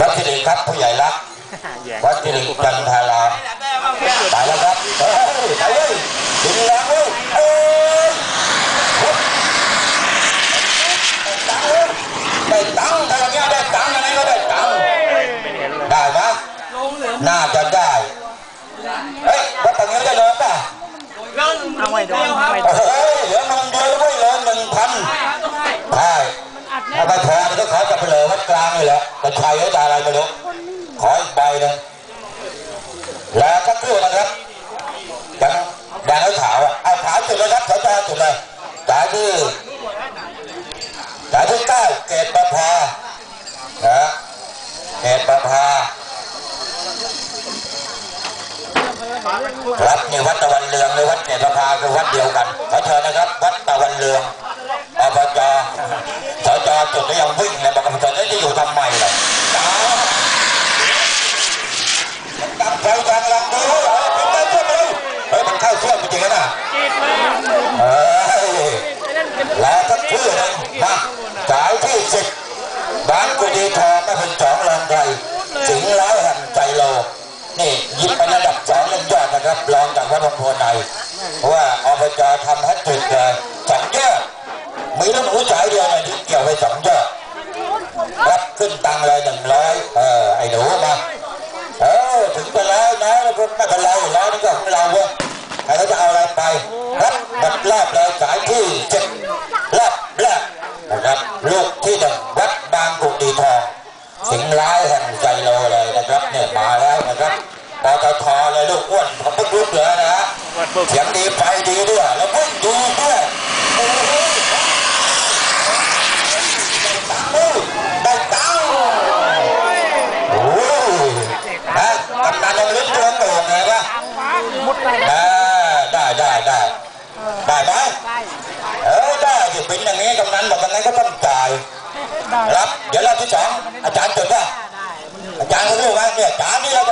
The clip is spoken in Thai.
วัดสิริครับผู้ใหญ่รักวัดสิริจันทารามตายแล้วครับเฮ้ยไปเลยดินแรงเว้ยเอ้ยได้ตังค์ถ้าอย่างเงี้ยได้ตังค์อะไรก็ได้ตังค์ได้ไหมน่าจะได้ เฮ้ยวัดตรงนี้ได้เลยป่ะ เอาไว้ดูไว้ดู เฮ้ยเหลือเงินเดือนไว้เลยหนึ่งพันใช่ถ้าไม่พอมันก็ขอจะไปเลยวัด กลางนี่แหละแต่ใครก็จะอะไรไม่รู้ขออีกใบหนึ่งแล้วก็คู่นะครับยังยังให้วขาวอะเอาขาวจุดเลยครับเขาจะจุดเลยจ่ายที่จ่ายที่เก้าเกตประภานะเกตประภาครับนี่วัดตะวันเรืองในวัดเกตประภาคือวัดเดียวกันขอเชิญนะครับ วัดตะ จับใจกลางลำดูเหรอเป็นไงเพื่อนเลยเฮ้ยมันเข้าเชื่อมจริงๆนะเฮ้ยแล้วก็ชื่อหนึงมาสายที่สิบบานกุดีทองไม่เป็นสองรองใครสิงห์ร้าแห่งใจโลนี่ยิบไประดับสองเล่นยอดนะครับรองจากวัดบางโพในเพราะว่าอบจทำแฮตทริกเลยสองยอดมีลูกหนูสายเดียวเนี่ยที่เกี่ยวไปสองยอดรับขึ้นตังเลยหนึ่งร้อยเออไอ้หนูมาเออถึงไปแล้วนะแล้ว ก็ไม่เป็นไรอยู่แล้วนี่ก็ของเราเว้ยใครเขาจะเอาอะไรไปรับบัตรแรกเลยสายที่เจ็ดรอบแรกนะครับลูกที่หนึ่งวัดบางกุดีทองสิงห์ร้ายแห่งใจโลเลยนะครับเนี่ยมาแล้วนะครับปตทเลยลูกอ้วนเขาปุ๊บปุ๊บเลยนะฮะเสียงดีไฟดีด้วยแล้ววิ่งดูด้วยโอ้โหได้ตังค์โอ้ยฮะกำนันยังลิ้นตัวโต่งไงวะ มุดได้ เออได้ได้ได้ได้ไหมเออได้ที่เป็นอย่างนี้กำนันบอกยังไงก็ต้องจ่ายได้ครับ เดี๋ยวรอบที่สองอาจารย์จดว่าอาจารย์เขาเรียกว่าเนี่ยอาจารย์นี่เรา